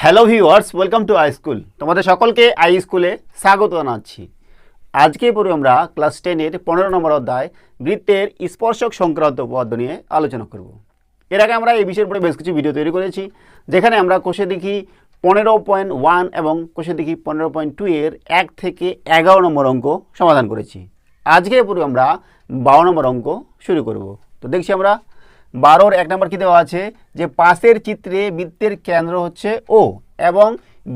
Hello viewers welcome to I school তোমাদের সকলকে I স্কুলে স্বাগত জানাচ্ছি। আজকে পরে আমরা ক্লাস টেনের পনেরো নম্বর অধ্যায় বৃত্তের স্পর্শক সংক্রান্ত পদ নিয়ে আলোচনা করব। এর আগে আমরা এই বিষয়ের উপরে বেশ কিছু ভিডিও তৈরি করেছি, যেখানে আমরা কোষে দেখি পনেরো পয়েন্ট ওয়ান এবং কোষে দেখি পনেরো পয়েন্ট টু এর এক থেকে এগারো নম্বর অঙ্ক সমাধান করেছি। আজকে পরে আমরা বারো নম্বর অঙ্ক শুরু করব। তো দেখছি আমরা বারোর এক নম্বর কী দেওয়া আছে? যে পাশের চিত্রে বৃত্তের কেন্দ্র হচ্ছে ও এবং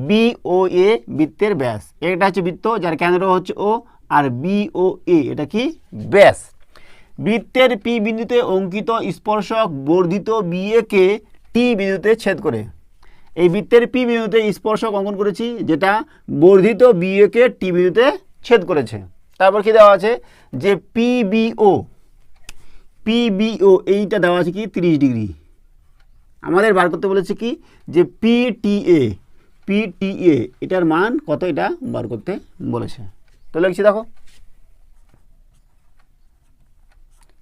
বি ও এ বৃত্তের ব্যাস। এটা হচ্ছে বৃত্ত, যার কেন্দ্র হচ্ছে ও আর বি ও এ এটা কি? ব্যাস। বৃত্তের পি বিন্দুতে অঙ্কিত স্পর্শক বর্ধিত বি কে টি বিন্দুতে ছেদ করে। এই বৃত্তের পি বিন্দুতে স্পর্শক অঙ্কন করেছি, যেটা বর্ধিত বি কে টি বিন্দুতে ছেদ করেছে। তারপর কি দেওয়া আছে? যে পিবিও পিবিও এইটা দেওয়া আছে কি? তিরিশ ডিগ্রি। আমাদের বার করতে বলেছে কি? যে পিটিএ পিটিএ এটার মান কত এটা বার করতে বলেছে। তো লিখছি দেখো।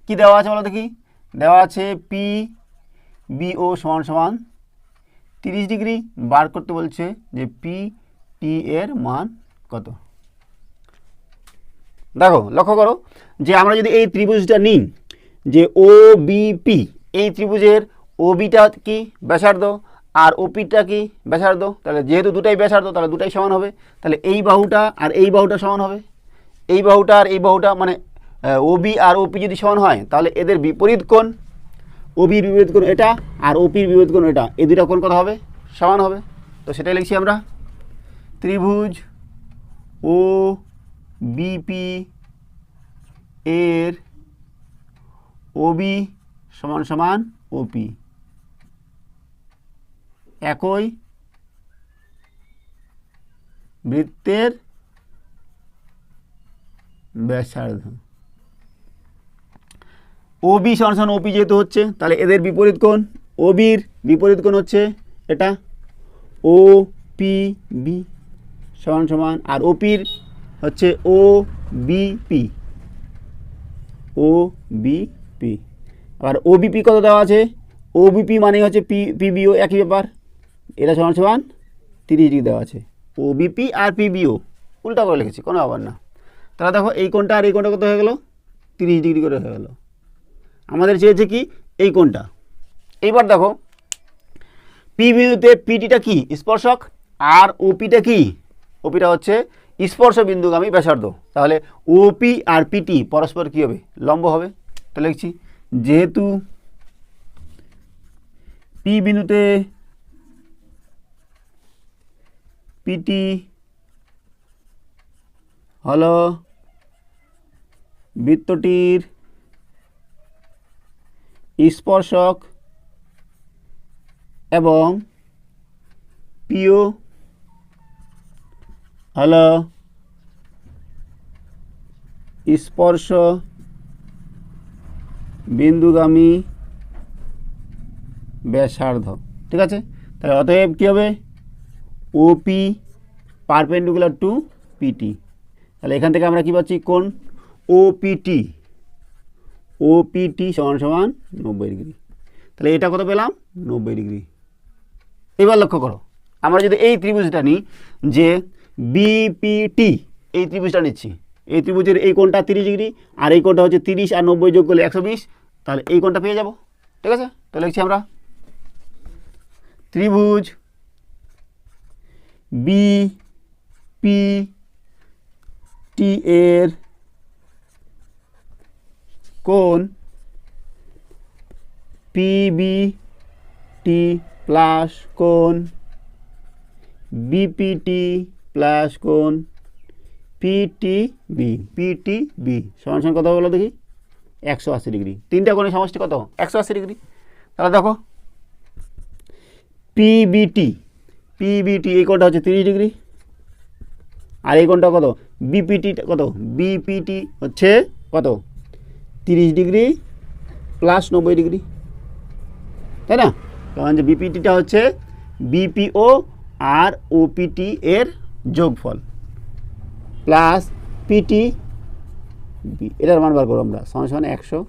কি দেওয়া আছে বলো দেখি? দেওয়া আছে পি বিও সমান সমান তিরিশ ডিগ্রি, বার করতে বলছে যে পি টি এর মান কত। দেখো, লক্ষ্য করো যে আমরা যদি এই ত্রিভুজটা নিই যে ও বিপি এই ত্রিভুজের ওবিটা কি ব্যাসার্ধ আর ওপিটা কি ব্যাসার্ধ? তাহলে যেহেতু দুটাই ব্যাসার্ধ, তাহলে দুটাই সমান হবে। তাহলে এই বাহুটা আর এই বাহুটা সমান হবে। এই বাহুটা আর এই বাহুটা মানে ওবি আর ওপি যদি সমান হয়, তাহলে এদের বিপরীত কোণ ওবির বিপরীত কোণ এটা আর ওপির বিপরীত কোণ এটা। এই দুটা কোণ কত হবে? সমান হবে। তো সেটাই লিখছি আমরা। ত্রিভুজ ও বিপি এর ওবি সমান সমান ওপি একই বৃত্তের ব্যাসার্ধ। ওবি সমান সমান ওপি যেহেতু হচ্ছে, তাহলে এদের বিপরীত কোণ ওবির বিপরীত কোণ হচ্ছে এটা ও পি বি সমান সমান, আর ওপির হচ্ছে O B P O B P আবার ওবিপি কত দেওয়া আছে? ওবিপি মানে হচ্ছে পি পিবিও একই ব্যাপার। এটা সমান সমান তিরিশ ডিগ্রি দেওয়া আছে। ওবিপি আর পিবিও উল্টা করে লিখেছি, কোনো ব্যাপার না। তাহলে দেখো, এই কোণটা আর এই কোণটা কত হয়ে গেল? তিরিশ ডিগ্রি করে হয়ে গেল। আমাদের চেয়েছে কি? এই কোণটা। এইবার দেখো পি বিন্দুতে পিটিটা কি? স্পর্শক। আর ওপিটা কি? ওপিটা হচ্ছে স্পর্শ বিন্দুগামী ব্যাসার্ধ। তাহলে ওপি আর পিটি পরস্পর কী হবে? লম্ব হবে। তাহলে লিখছি যেহেতু পি বিন্দুতে পিটি হলো বৃত্তটির স্পর্শক এবং পিও হলো স্পর্শ বিন্দুগামী ব্যাসার্ধ। ঠিক আছে? তাহলে অতএব কী হবে? ওপি পারপেন্ডিকুলার টু পিটি তাহলে এখান থেকে আমরা কী পাচ্ছি? কোন ওপিটি ওপিটি সমান সমান নব্বই ডিগ্রি। তাহলে এটা কত পেলাম? নব্বই ডিগ্রি। এবার লক্ষ্য করো। আমরা যদি এই ত্রিভুজটা নিই, যে বিপিটি এই ত্রিভুজটা নিচ্ছি। এই ত্রিভুজের এই কোণটা তিরিশ ডিগ্রি, আর এই কোণটা হচ্ছে তিরিশ আর নব্বই যোগ করলে একশো বিশ। তাহলে এই কোণটা পেয়ে যাব, ঠিক আছে? তাহলে লিখছি আমরা ত্রিভুজ বি পি টি এর কোণ পিবি টি প্লাস কোণ বিপিটি প্লাস কোণ পিটিবি পিটিবি সমান সমান কথা বলো দেখি? একশো আশি ডিগ্রি। তিনটা কোণের সমষ্টি কত? একশো আশি ডিগ্রি। তাহলে দেখো পিবিটি পিবিটি এই কোণটা হচ্ছে তিরিশ ডিগ্রি। আর এই কোণটা কত? বিপিটি কত? বিপিটি হচ্ছে কত? তিরিশ ডিগ্রি প্লাস নব্বই ডিগ্রি। তাই না? কারণ যে বিপিটিটা হচ্ছে বিপিও আর ওপিটি এর যোগফল। প্লাস পিটি এটার মান বার করব আমরা, সমান সমান একশো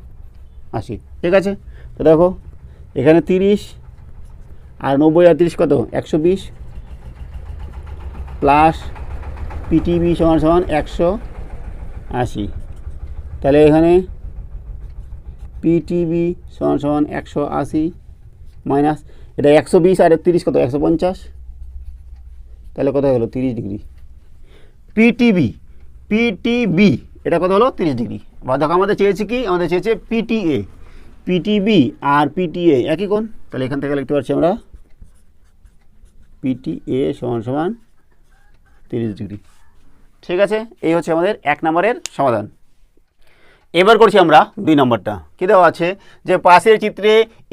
আশি। ঠিক আছে? তো দেখো, এখানে তিরিশ আর নব্বই আর তিরিশ কত? একশো বিশ প্লাস পিটিবি সমান সমান একশো আশি। তাহলে এখানে পিটিবি সমান সমান একশো আশি মাইনাস, এটা একশো বিশ আর তিরিশ কত? একশো পঞ্চাশ। তাহলে কত হলো? তিরিশ ডিগ্রি। পিটিবি পিটিবি এটা কত হলো? তিরিশ ডিগ্রি। বা দেখো আমাদের চেয়েছে কি? আমাদের চেয়েছে পিটিএ পিটিবি আর পিটিএ একই কোণ? তাহলে এখান থেকে লিখতে পারছি আমরা পিটিএ সমান সমান তিরিশ ডিগ্রি। ঠিক আছে? এই হচ্ছে আমাদের এক নম্বরের সমাধান। এবার করছি আমরা দুই নম্বরটা। কী দেওয়া আছে? যে পাশের চিত্রে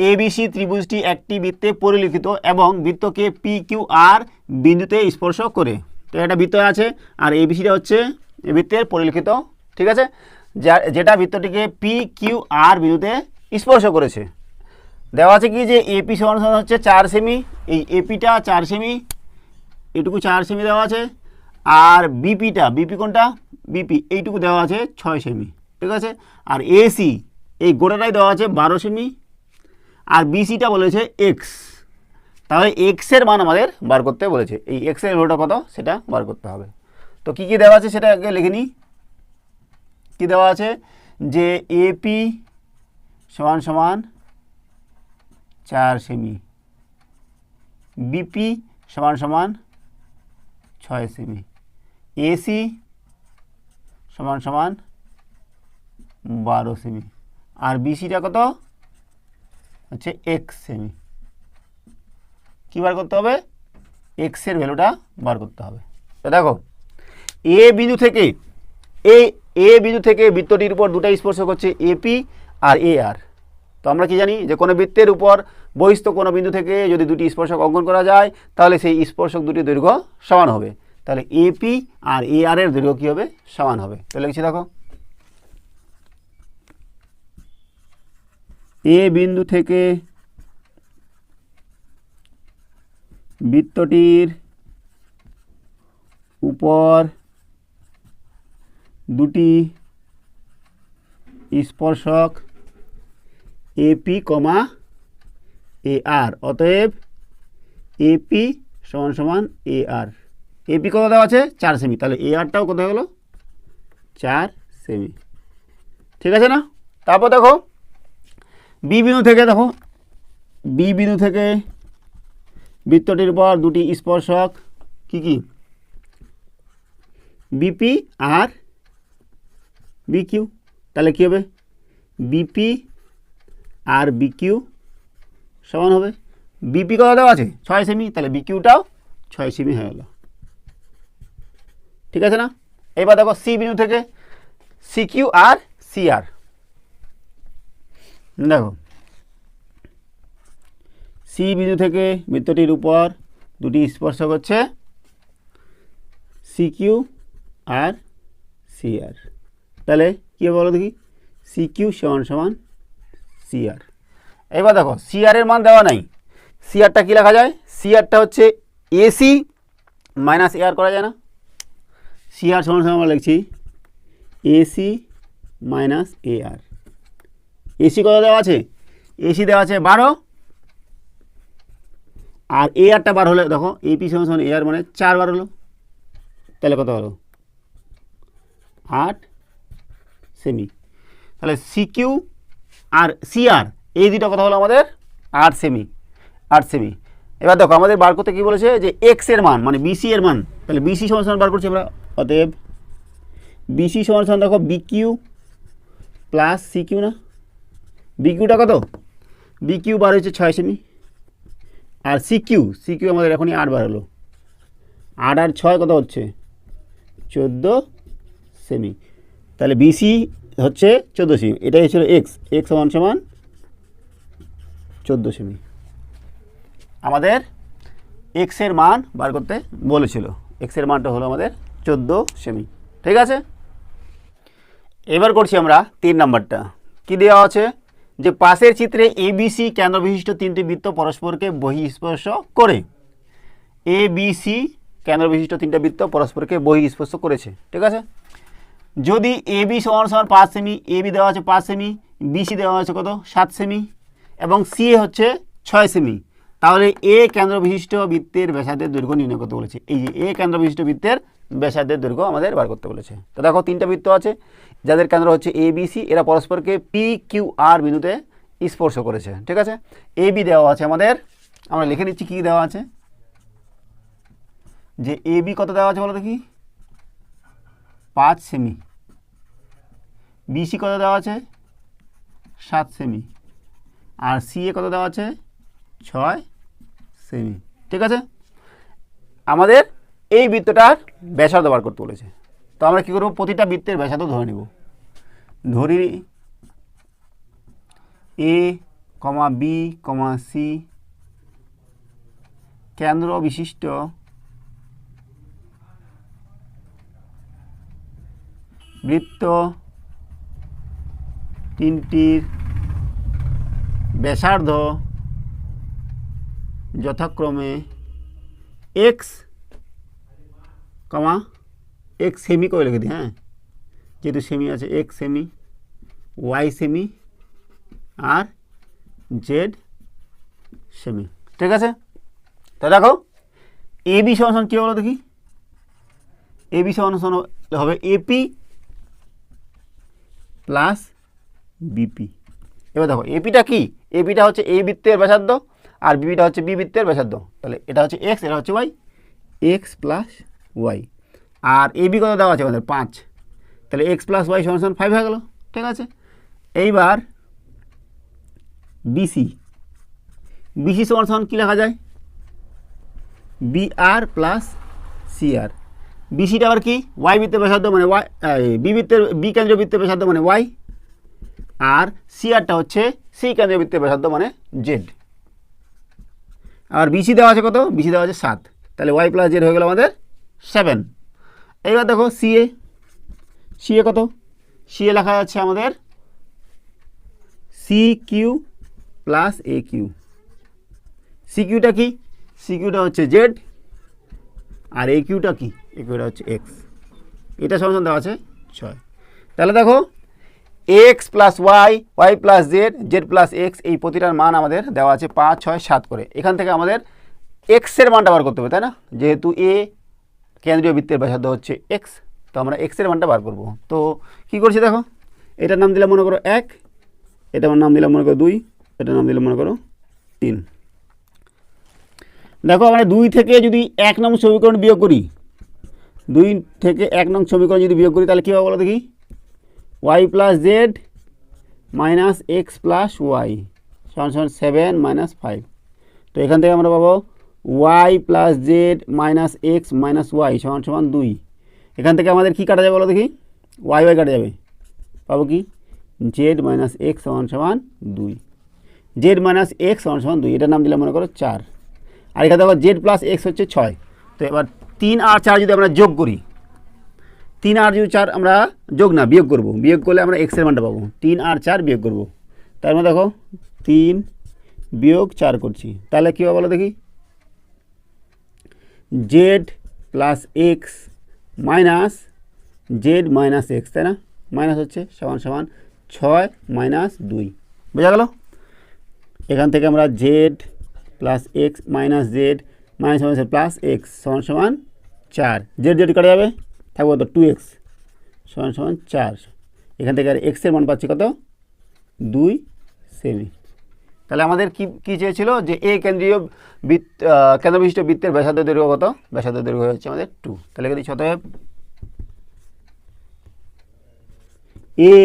এবিসি ত্রিভুজটি একটি বৃত্তে পরিলিখিত এবং বৃত্তকে পি কিউ আর বিন্দুতে স্পর্শ করে। তো একটা বৃত্ত আছে, আর এবিসিটা হচ্ছে বৃত্তের পরিলিখিত ঠিক আছে? যেটা বৃত্তটিকে পি কিউ আর বিন্দুতে স্পর্শ করেছে। দেওয়া আছে কি যে এপি সমান সমান হচ্ছে চার সেমি। এই এপিটা চার সেমি। এটুকু চার সেমি দেওয়া আছে। আর বিপিটা বিপি কোনটা? বিপি এইটুকু দেওয়া আছে ছয় সেমি। ঠিক আছে? আর এসি এই গোটাটাই দেওয়া আছে বারো সেমি। আর বিসিটা বলেছে এক্স তাহলে এক্সের মান আমাদের বার করতে বলেছে। এই এক্সের ভ্যালুটা কত? সেটা বার করতে হবে। তো কি কি দেওয়া আছে সেটা আগে লিখে নিই। কী দেওয়া আছে? যে এপি সমান সমান চার সেমি। বিপি সমান সমান ছয় সেমি। এসি সমান সমান বারো সেমি। আর বিসিটা কত? হচ্ছে এক্স সেমি। কী বার করতে হবে? এক্সের ভ্যালুটা বার করতে হবে। তো দেখো এ বিন্দু থেকে এ এ বিন্দু থেকে বৃত্তটির উপর দুটা স্পর্শ করছে এপি আর এ আর তো আমরা কি জানি যে কোনো বৃত্তের উপর বহিস্থ কোনো বিন্দু থেকে যদি দুটি স্পর্শক অঙ্কন করা যায়, তাহলে সেই স্পর্শক দুটি দৈর্ঘ্য সমান হবে। তাহলে এপি আর এ আর এর দৈর্ঘ্য কী হবে? সমান হবে। তো লিখছি দেখো। এ বিন্দু থেকে বৃত্তটির উপর দুটি স্পর্শক এপি কমা এ আর অতএব এপি সমান সমান এ আর এপি কত দেওয়া আছে? চার সেমি। তাহলে এ আরটাও কত হলো চার সেমি। ঠিক আছে না? তারপর দেখো বি বিন্দু থেকে দেখো বি বিন্দু থেকে বৃত্তটির উপর দুটি স্পর্শক কি কি? বিপি আর বিকিউ তাহলে কী হবে? বিপি আর বিকিউ সমান হবে। বিপি কত দেওয়া আছে? ছয় সেমি। তাহলে বিকিউটাও ছয় সেমি হয়ে গেল। ঠিক আছে না? এবার দেখো সি বিন্দু থেকে সিকিউ আর সিআর দেখো। সি বিন্দু থেকে বৃত্তটির উপর দুটি স্পর্শক হচ্ছে সিকিউ আর সিআর তাহলে কী বলো দেখি? সিকিউ সমান সমান সিআর এবার দেখো সিআরের মান দেওয়া নাই। সিআরটা কী লেখা যায়? সিআরটা হচ্ছে এসি মাইনাস এআর করা যায় না। সিআর সমান সমান আমরা লিখছি এসি মাইনাস এআর এসি কত দেওয়া আছে? এসি দেওয়া আছে বারো। আর এ আরটা বার হলে দেখো এপি সমান সমান এ আর মানে চার বার হলো। তাহলে কত হলো? আট সেমি তাহলে সিকিউ আর সিআর এই দুটো কথা হলো আমাদের আট সেমি আট সেমি এবার দেখো, আমাদের বার করতে কী বলেছে? যে এক্সের মান মানে বিসি এর মান। তাহলে বিসি সমান বার করছি আমরা। অতএব বিসি সমান সমান দেখো বিকিউ প্লাস সিকিউ না? বিকিউটা কত? বিকিউ বার হয়েছে ছয় সেমি আর সিকিউ সিকিউ আমাদের এখনই আট বার হলো। আট আর ছয় কত হচ্ছে? চোদ্দ সেমি তাহলে বিসি হচ্ছে চোদ্দ সেমি। এটাই হচ্ছিল এক্স এক্স সমান সমান চোদ্দ সেমি। আমাদের এক্সের মান বার করতে বলেছিল। এক্সের মানটা হলো আমাদের চোদ্দ সেমি। ঠিক আছে? এবার করছি আমরা তিন নাম্বারটা। কি দেওয়া আছে? যে পাশের চিত্রে এবিসি কেন্দ্র বিশিষ্ট তিনটি বৃত্ত পরস্পরকে বহিঃস্পর্শ করে। এ বি সি কেন্দ্র বিশিষ্ট তিনটা বৃত্ত পরস্পরকে বহিঃস্পর্শ করেছে। ঠিক আছে? যদি এ বি সমান সমান পাঁচ সেমি, এ বি দেওয়া আছে পাঁচ সেমি বিসি দেওয়া আছে কত? সাত সেমি। এবং সি হচ্ছে ছয় সেমি। তাহলে এ কেন্দ্র বিশিষ্ট বৃত্তের ব্যাসার্ধের দৈর্ঘ্য নির্ণয় করতে বলেছে। এই যে এ কেন্দ্র বিশিষ্ট বৃত্তের ব্যাসার্ধের দৈর্ঘ্য আমাদের বার করতে বলেছে। তো দেখো, তিনটা বৃত্ত আছে। যাদের কেন্দ্র হচ্ছে এ, বি, সি, এরা পরস্পরকে পি কিউ আর বিন্দুতে স্পর্শ করেছে। ঠিক আছে? এ, বি দেওয়া আছে আমাদের। আমরা লিখে নিচ্ছি কী দেওয়া আছে? যে এ, বি কত দেওয়া আছে বলো দেখি? পাঁচ সেমি। বিসি কত দেওয়া আছে? সাত সেমি আর সি এ কত দেওয়া আছে? ছয় সেমি ঠিক আছে? আমাদের এই বৃত্তটার ব্যাসার্ধ বার করতে বলেছে। তো আমরা কী করব? প্রতিটা বৃত্তের ব্যাসার্ধ ধরে নেব। ধরি এ কমা বি কমা সি কেন্দ্র বিশিষ্ট বৃত্ত তিনটির ব্যাসার্ধ যথাক্রমে এক্স কমা এক্স সেমি করে লিখে দিই হ্যাঁ? যেহেতু সেমি আছে এক্স সেমি ওয়াই সেমি আর জেড সেমি ঠিক আছে? তা দেখো এ বি সমান কী বলো দেখি? এ বি সমান হবে এপি প্লাস বিপি এবার দেখো এপিটা কি? এপিটা হচ্ছে এ বৃত্তের ব্যাসার্ধ আর বিপিটা হচ্ছে বি বৃত্তের ব্যাসার্ধ। তাহলে এটা হচ্ছে এক্স এটা হচ্ছে ওয়াই এক্স প্লাস ওয়াই আর এ বি কত দেওয়া আছে আমাদের পাঁচ। তাহলে এক্স প্লাস ওয়াই সমান সমান ফাইভ হয়ে গেল। ঠিক আছে? এইবার বিসি বিসি সমান সমান কী লেখা যায়? B R plus C R বিসিটা আবার কি? ওয়াই বৃত্তের ব্যাসার্ধ মানে ওয়াই বি বৃত্তের বি কেন্দ্রীয় বৃত্তের ব্যাসার্ধ মানে ওয়াই আর সি আরটা হচ্ছে সি কেন্দ্রীয় বৃত্তের ব্যাসার্ধ মানে জেড আর বিসি দেওয়া আছে কত? বিসি দেওয়া আছে সাত। তাহলে ওয়াই প্লাস জেড হয়ে গেল আমাদের সেভেন এইবার দেখো সিএ সিএ কত? সিএ লেখা যাচ্ছে আমাদের C Q plus A Q C কিউটা কি? সি কিউটা হচ্ছে জেড আর এ কিউটা কি? এ কিউটা হচ্ছে এক্স এটা সমান দেওয়া আছে ছয়। তাহলে দেখো X plus Y Y plus Z Z plus X এই প্রতিটার মান আমাদের দেওয়া আছে পাঁচ, ছয়, সাত করে। এখান থেকে আমাদের এক্সের মানটা বার করতে হবে, তাই না? যেহেতু এ কেন্দ্রীয় বৃত্তের ব্যাসার্ধ হচ্ছে এক্স তো আমরা এক্সের মানটা বার করব। তো কী করছি দেখো? এটার নাম দিলাম মনে করো এক, এটার নাম দিলাম মনে করো দুই, এটার নাম দিলাম মনে করো তিন। দেখো, আমরা দুই থেকে যদি এক নং সমীকরণ বিয়োগ করি, দুই থেকে এক নং সমীকরণ যদি বিয়োগ করি, তাহলে কী হবে বলো দেখি? Y plus Z minus X plus Y সমান সমান সেভেন মাইনাস ফাইভ তো এখান থেকে আমরা পাবো Y plus Z minus X minus Y সমান সমান দুই। এখান থেকে আমাদের কী কাটা যাবে বলো দেখি? ওয়াই ওয়াই কাটা যাবে। পাবো কি? জেড মাইনাস এক্স সমান সমান দুই। জেড মাইনাস এক্স সমান সমান দুই, এটার নাম দিলাম মনে করো চার। আর এখানে দেখো জেড প্লাস এক্স হচ্ছে ছয়। তো এবার তিন আর চার যদি আমরা যোগ করি তিন আর যদি চার আমরা যোগ না, বিয়োগ করব। বিয়োগ করলে আমরা এক্সের মানটা পাবো। তিন আর চার বিয়োগ করব। তার মানে দেখো, তিন বিয়োগ চার করছি। তাহলে কী হবে বলো দেখি? Z plus X minus Z minus X তাই না? মাইনাস হচ্ছে সমান সমান ছয় মাইনাস দুই। বোঝা গেল? এখান থেকে আমরা Z plus X minus Z minus minus plus X সমান সমান চার। জেড জেড কাটা যাবে? থাকব কত? টু এক্স সমান সমান চার। এখান থেকে আর এক্সের মান পাচ্ছি কত? দুই সেমি তাহলে আমাদের কি কি চেয়েছিল? যে এ কেন্দ্রীয় বৃত্ত কেন্দ্রবিশিষ্ট বৃত্তের ব্যাসার্ধ দৈর্ঘ্য কত? ব্যাসার্ধ দৈর্ঘ্য হচ্ছে আমাদের টু তাহলে এখানে অতএব এ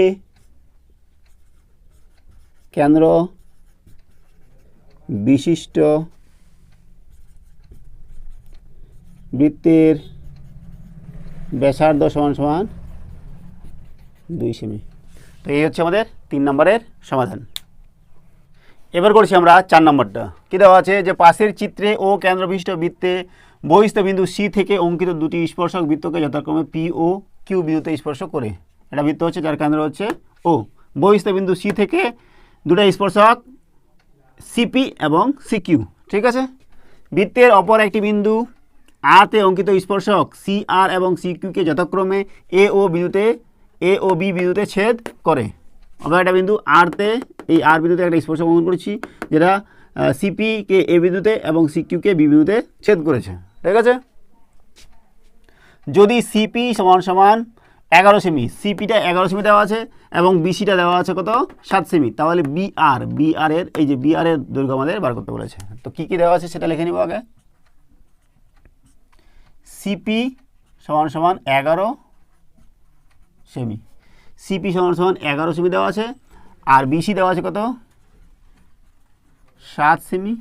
কেন্দ্র বিশিষ্ট বৃত্তের ব্যাসার্ধ সমান সমান দুই সেমি। তো এই হচ্ছে আমাদের তিন নম্বরের সমাধান। এবার করছি আমরা চার নম্বরটা। কী দেওয়া আছে? যে পাশের চিত্রে ও কেন্দ্রবিষ্ট বৃত্তে বহিস্থ বিন্দু সি থেকে অঙ্কিত দুটি স্পর্শক বৃত্তকে যথাক্রমে পি ও কিউ বিন্দুতে স্পর্শ করে। এটা বৃত্ত হচ্ছে, যার কেন্দ্র হচ্ছে ও বহিস্থ বিন্দু সি থেকে দুটা স্পর্শক সিপি এবং সিকিউ ঠিক আছে? বৃত্তের অপর একটি বিন্দু আতে অঙ্কিত স্পর্শক সি আর এবং সি কিউকে যথাক্রমে এ ও বিন্দুতে এ ও বি বিন্দুতে ছেদ করে। আমরা একটা বিন্দু আরতে, এই আর বিন্দুতে একটা স্পর্শক অঙ্কন করেছি, যেটা সিপিকে এ বিন্দুতে এবং সিকিউকে বি বিন্দুতে ছেদ করেছে। ঠিক আছে? যদি সিপি সমান সমান এগারো সেমি, সিপিটা এগারো সেমি দেওয়া আছে এবং বিসিটা দেওয়া আছে কত? সাত সেমি। তাহলে বিআর বিআর এর এই যে বিআর এর দৈর্ঘ্য আমাদের বার করতে বলেছে। তো কী কী দেওয়া আছে সেটা লিখে নিব আগে। সিপি সমান সমান এগারো সেমি। সিপি সমান সমান এগারো সেমি দেওয়া আছে, আর বিসি দেওয়া আছে কত? সাত সেমি।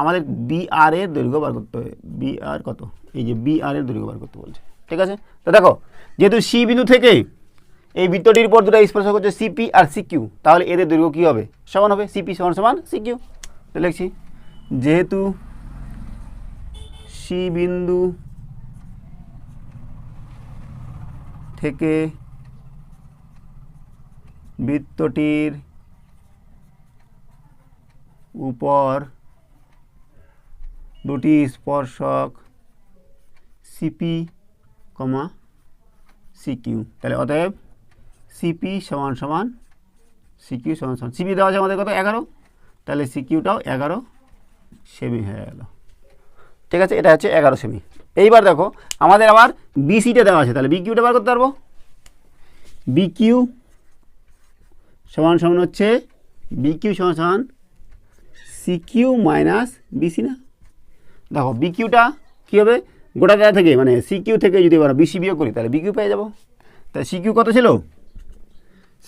আমাদের বিআর এর দৈর্ঘ্য বার করতে হবে। বিআর কত? এই যে বিআর এর দৈর্ঘ্য বার করতে বলছে। ঠিক আছে? তো দেখো, যেহেতু সি বিন্দু থেকে এই বৃত্তটির উপর দুটো স্পর্শ করছে সিপি আর সিকিউ তাহলে এদের দৈর্ঘ্য কী হবে? সমান হবে। সিপি সমান সমান সিকিউ তো লিখছি, যেহেতু সি বিন্দু থেকে বৃত্তটির উপর দুটি স্পর্শক সিপি কমা সিকিউ তাহলে অতএব সিপি সমান সমান সিকিউ সমান সমান। সিপি দেওয়া আছে আমাদের কত? এগারো। তাহলে সিকিউটাও এগারো সেমি হয়ে গেল। ঠিক আছে? এটা হচ্ছে এগারো সেমি এইবার দেখো, আমাদের আবার বিসিটা দেওয়া আছে। তাহলে বিকিউটা বার করতে পারব? বিকিউ সমান সমান হচ্ছে বিকিউ সমান সমান সিকিউ মাইনাস বিসি না? দেখো বিকিউটা কী হবে? গোটা জায়গা থেকে মানে সিকিউ থেকে যদি আমরা বিসি বিয়োগ করি, তাহলে বিকিউ পেয়ে যাব। তাহলে সিকিউ কত ছিল?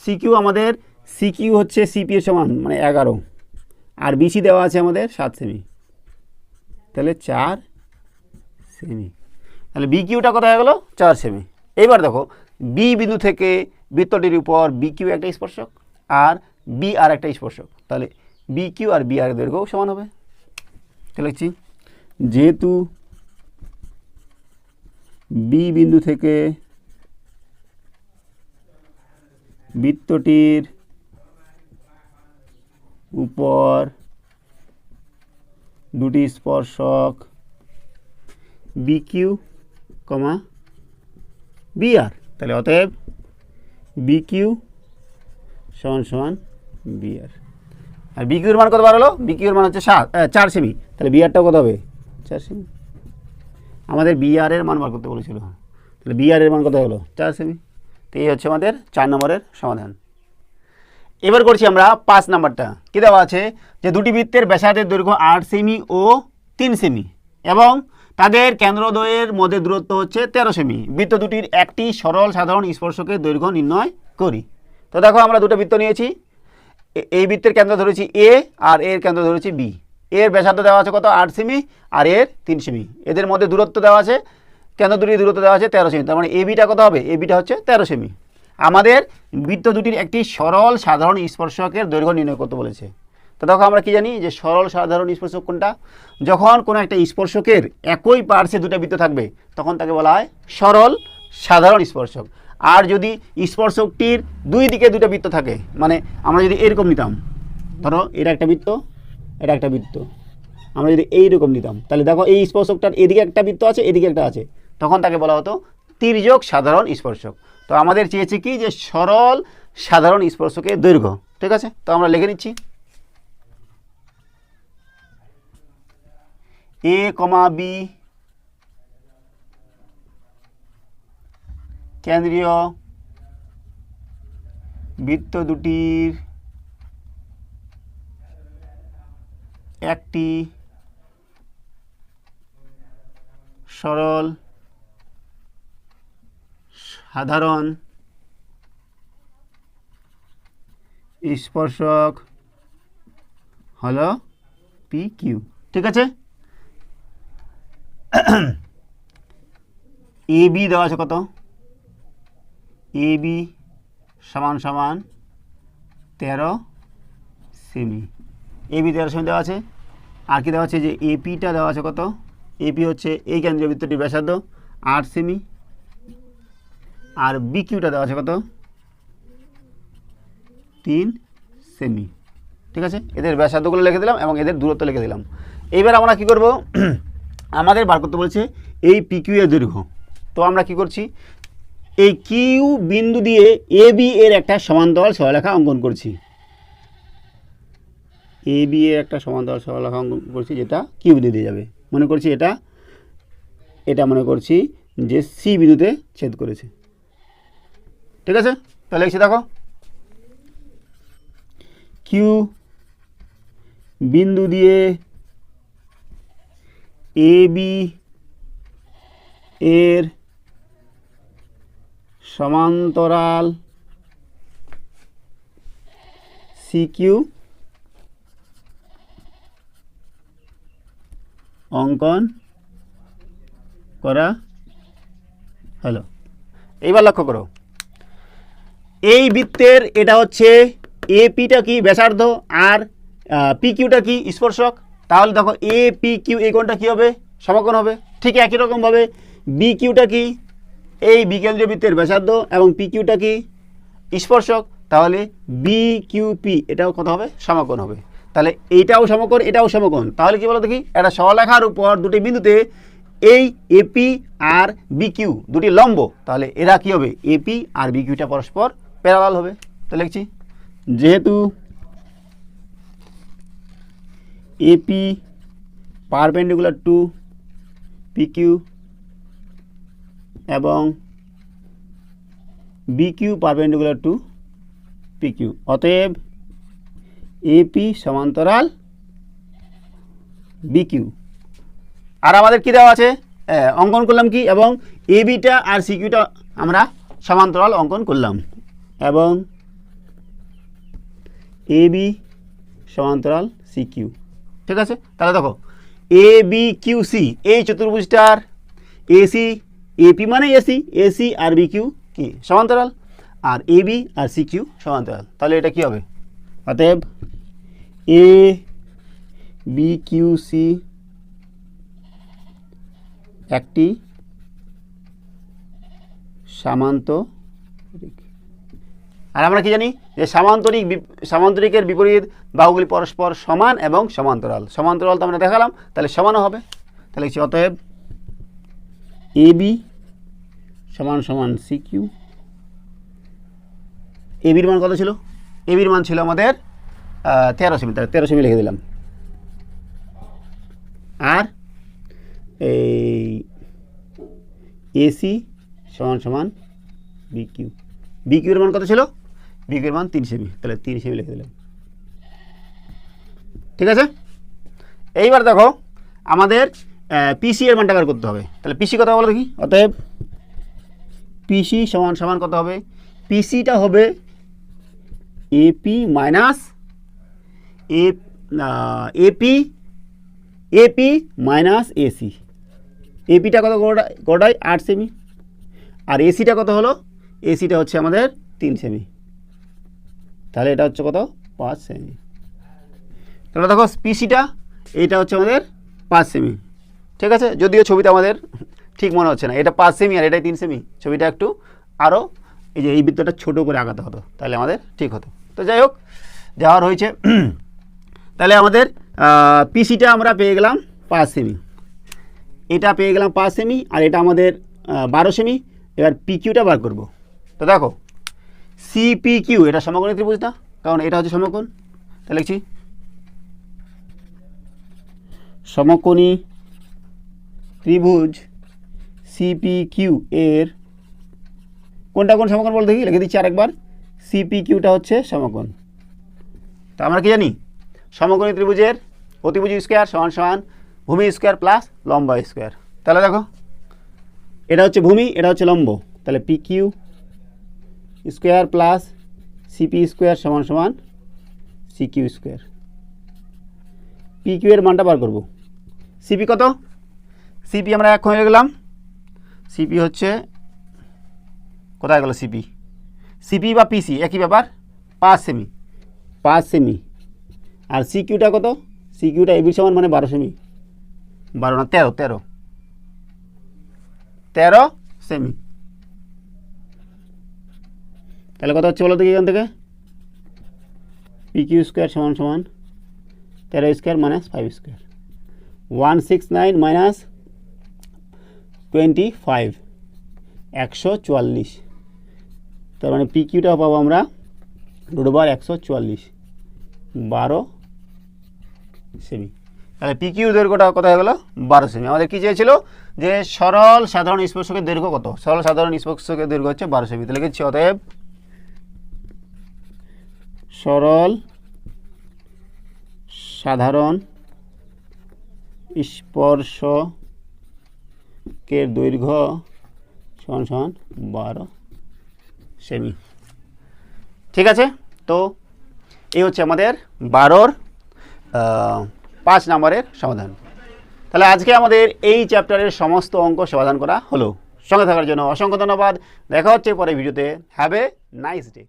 সিকিউ আমাদের সিকিউ হচ্ছে সিপি সমান মানে এগারো। আর বিসি দেওয়া আছে আমাদের সাত সেমি তাহলে চার সেমি তাহলে বি কিউটা কত হয়ে গেলো? চার সেমি এইবার দেখো বি বিন্দু থেকে বৃত্তটির উপর বি কিউ একটা স্পর্শক আর বি আর একটা স্পর্শক। তাহলে বি কিউ আর বি আর দৈর্ঘ্যও সমান হবে। লিখছি, যেহেতু বি বিন্দু থেকে বৃত্তটির উপর দুটি স্পর্শক বিকিউ কমা বিআর তাহলে অতএব বিকিউ সমান সমান বিআর আর বিকিউর মান কত বার হলো? বিকিউর মান হচ্ছে সাত চার সেমি। তাহলে বিআরটাও কত হবে? চার সেমি। আমাদের বিআর এর মান বার করতে বলেছিল। তাহলে বিআর এর মান কত হলো? চার সেমি। তো এই হচ্ছে আমাদের চার নম্বরের সমাধান। এবার করছি আমরা পাঁচ নাম্বারটা। কী দেওয়া আছে? যে দুটি বৃত্তের ব্যাসার্ধের দৈর্ঘ্য আট সেমি ও তিন সেমি এবং তাদের কেন্দ্রদ্বয়ের মধ্যে দূরত্ব হচ্ছে তেরো সেমি। বৃত্ত দুটির একটি সরল সাধারণ স্পর্শকের দৈর্ঘ্য নির্ণয় করি। তো দেখো আমরা দুটো বৃত্ত নিয়েছি। এই বৃত্তের কেন্দ্র ধরেছি এ আর এর কেন্দ্র ধরেছি বি। এর ব্যাসার্ধ দেওয়া আছে কত? আট সেমি আর এর তিন সেমি। এদের মধ্যে দূরত্ব দেওয়া আছে, কেন্দ্র দুটির দূরত্ব দেওয়া আছে তেরো সেমি। তার মানে এ বিটা কত হবে? এ বিটা হচ্ছে তেরো সেমি। আমাদের বৃত্ত দুটির একটি সরল সাধারণ স্পর্শকের দৈর্ঘ্য নির্ণয় করতে বলেছে। তো দেখো আমরা কি জানি যে সরল সাধারণ স্পর্শক কোনটা? যখন কোনো একটা স্পর্শকের একই পার্শ্বে দুটো বৃত্ত থাকবে, তখন তাকে বলা হয় সরল সাধারণ স্পর্শক। আর যদি স্পর্শকটির দুই দিকে দুটো বৃত্ত থাকে মানে আমরা যদি এরকম নিতাম, ধরো এটা একটা বৃত্ত, এটা একটা বৃত্ত, আমরা যদি এইরকম নিতাম, তাহলে দেখো এই স্পর্শকটার এদিকে একটা বৃত্ত আছে, এদিকে একটা আছে, তখন তাকে বলা হতো তির্যক সাধারণ স্পর্শক। তো আমাদের চেয়েছে কি যে সরল সাধারণ স্পর্শকের দৈর্ঘ্য। ঠিক আছে? তো আমরা লিখে নিচ্ছি। এ কমা বি কেন্দ্রীয় বৃত্ত দুটির একটি সরল সাধারণ স্পর্শক হলো পি কিউ ঠিক আছে? এ বি দেওয়া আছে কত? এ বি সমান সমান তেরো সেমি। এ বি তেরো সেমি দেওয়া আছে। আর কি দেওয়া আছে? যে এপিটা দেওয়া আছে কত? এপি হচ্ছে এই কেন্দ্রীয় বৃত্তটির ব্যাসার্ধ আট সেমি। আর বিকিউটা দেওয়া আছে কত? তিন সেমি ঠিক আছে? এদের ব্যাসার্ধগুলো লিখে দিলাম এবং এদের দূরত্ব লিখে দিলাম। এইবার আমরা কি করব? আমাদের বার করতে বলছে এই পি কিউ এর দৈর্ঘ্য। তো আমরা কি করছি? এই কিউ বিন্দু দিয়ে এ বি এর একটা সমান্তরাল সরলরেখা অঙ্কন করছি। এ বি এর একটা সমান্তরাল সরলরেখা অঙ্কন করছি, যেটা কিউ দিয়ে যাবে। মনে করছি এটা এটা মনে করছি যে সি বিন্দুতে ছেদ করেছে। ঠিক আছে? তাহলে লিখছি, দেখো। কিউ বিন্দু দিয়ে এ বি এর সমান্তরাল সি কিউ অঙ্কন করা হলো। এইবার লক্ষ্য করো। এই বৃত্তের এটা হচ্ছে এ পিটা কি ব্যাসার্ধ আর পি কিউটা কি স্পর্শক? তাহলে দেখো এ পি কিউ এই কোণটা কী হবে? সমাকোণ হবে। ঠিক একই রকমভাবে বি কিউটা কি? এই বিকেন্দ্রীয় বৃত্তের ব্যাসার্ধ এবং পি কিউটা কি? স্পর্শক। তাহলে বি কিউ পি এটাও কত হবে? সমাকোণ হবে। তাহলে এইটাও সমকোণ, এটাও সমকোণ। তাহলে কি বলো দেখি একটা সরলেখার উপর দুটি বিন্দুতে এই এপি আর বিকিউ দুটি লম্ব। তাহলে এরা কি হবে? এপি আর বিকিউটা পরস্পর প্যারালাল হবে, তো লিখছি। যেহেতু এপি পারপেন্ডিকুলার টু পিকিউ এবং বিকিউ পারপেন্ডিকুলার টু পিকিউ অতএব এপি সমান্তরাল বিকিউ আর আমাদের কী দেওয়া আছে? অঙ্কন করলাম কি? এবং এ বিটা আর সিকিউটা আমরা সমান্তরাল অঙ্কন করলাম। এবং এ বি সমান্তরাল সি কিউ ঠিক আছে? তাহলে দেখো এ বি কিউ সি এই চতুর্ভুজটার এসি এপি মানে এসি এসি আর বি কিউ কি? সমান্তরাল। আর এ বি আর সি কিউ সমান্তরাল। তাহলে এটা কি হবে? অতএব এ বি কিউ সি একটি সামান্তরিক আর আমরা কি জানি যে সামান্তরিক সামান্তরিকের বিপরীত বাহুগুলি পরস্পর সমান এবং সমান্তরাল। সমান্তরাল তো আমরা দেখালাম, তাহলে সমানও হবে। তাহলে লিখছি অতএব এ বি সমান সমান সি কিউ এ বির মান কত ছিল? এ বির মান ছিল আমাদের তেরো সেমি, তাহলে তেরো সেমি লিখে দিলাম। আর এই এসি সমান সমান বিকিউ বিকিউর মান কত ছিল? বিকিউর মান তিন সেমি, তাহলে তিন সেমি লিখে দিলাম ঠিক আছে? এইবার দেখো, আমাদের পিসি এর মানটা বের করতে হবে। তাহলে পিসি কত বলো দেখি? অতএব পিসি সমান সমান কত হবে? পিসিটা হবে AP minus AP AP minus AC এপিটা কত গোটা- গোটায় আট সেমি। আর এসিটা কত হলো? এসিটা হচ্ছে আমাদের তিন সেমি। তাহলে এটা হচ্ছে কত? পাঁচ সেমি তাহলে দেখো পিসিটা এইটা হচ্ছে আমাদের পাঁচ সেমি ঠিক আছে? যদিও ছবিটা আমাদের ঠিক মনে হচ্ছে না। এটা পাঁচ সেমি আর এটাই তিন সেমি ছবিটা একটু আরও এই যে এই বৃত্তটা ছোটো করে আগাতে হতো, তাহলে আমাদের ঠিক হতো। তো যাই হোক যাওয়ার হয়েছে তাহলে আমাদের পিসিটা আমরা পেয়ে গেলাম পাঁচ সেমি এটা পেয়ে গেলাম পাঁচ সেমি আর এটা আমাদের বারো সেমি এবার পিকিউটা বার করব। তো দেখো সিপি কিউ এটা সমকোণী ত্রিভুজ না কারণ এটা হচ্ছে সমকোণ। তাহলে লিখছি। সমকোণী ত্রিভুজ সিপি কিউ এর কোনটা কোন সমকোণ বল দেখি? লিখে দিচ্ছি আরেকবার। সিপি হচ্ছে সমকোণ। তো আমরা কি জানি? সমকোণী ত্রিভুজের অতিভুজ স্কোয়ার সমান সমান ভূমি স্কোয়ার প্লাস লম্বা স্কোয়ার। তাহলে দেখো, এটা হচ্ছে ভূমি, এটা হচ্ছে লম্ব। তাহলে P Q square plus CP square সমান সমান C Q square. P Q এর মানটা বার করব। সিপি কত? সিপি আমরা এক হয়ে গেলাম। সিপি হচ্ছে, কোথায় গেল সিপি? সিপি বা পিসি, একই ব্যাপার। পাঁচ সেমি। পাঁচ সেমি। আর সিকিউটা কত? সিকিউটা এবির সমান মানে বারো সেমি। বারো না, তেরো তেরো। তেরো সেমি। তাহলে কত হচ্ছে বলো দেখি এখান থেকে? পি কিউ স্কোয়ার সমান সমান তেরো square minus five square one six nine minus twenty five একশো চুয়াল্লিশ। তার মানে পি কিউটা পাবো আমরা রুট বার একশো চুয়াল্লিশ, বারো সেমি তাহলে পি কিউ দৈর্ঘ্যটা কত হয়ে গেলো? বারো সেমি আমাদের কি চেয়েছিল? যে সরল সাধারণ স্পর্শকের দৈর্ঘ্য কত? সরল সাধারণ স্পর্শকের দৈর্ঘ্য হচ্ছে বারো সেমি তাহলে লিখেছি অতএব সরল, সাধারণ, স্পর্শকের দৈর্ঘ্য সমান সমান বারো সেমি। ঠিক আছে? তো এই হচ্ছে আমাদের বারোর পাঁচ নম্বরের সমাধান। তাহলে আজকে আমাদের এই চ্যাপ্টারের সমস্ত অঙ্ক সমাধান করা হলো। সঙ্গে থাকার জন্য অসংখ্য ধন্যবাদ। দেখা হচ্ছে পরে ভিডিওতে। Have a nice day